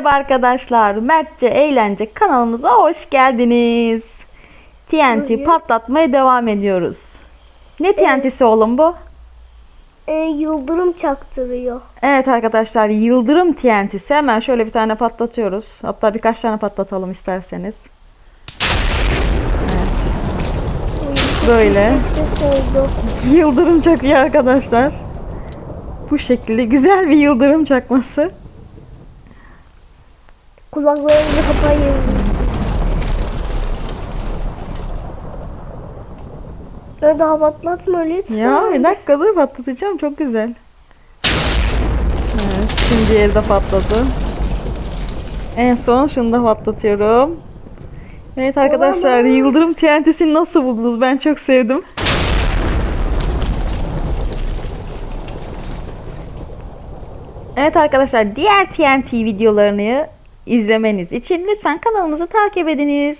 Merhaba arkadaşlar. Mertçe Eğlence kanalımıza hoş geldiniz. TNT Bugün- patlatmaya devam ediyoruz. Ne TNT'si oğlum bu? e, yıldırım çaktırıyor. Evet arkadaşlar yıldırım TNT'si. Hemen şöyle bir tane patlatıyoruz. Hatta birkaç tane patlatalım isterseniz. Böyle. Ses oldu. Yıldırım çakıyor arkadaşlar. Bu şekilde güzel bir yıldırım çakması. Kulaklarınızı kapayın. Ya daha patlatma lütfen. Ya bir dakika dur patlatacağım çok güzel. Evet şimdi diğeri de patladı. En son şunu da patlatıyorum. Evet arkadaşlar Olamaz. Yıldırım TNT'sini nasıl buldunuz? Ben çok sevdim. Evet arkadaşlar diğer TNT videolarını izlemeniz için lütfen kanalımızı takip ediniz.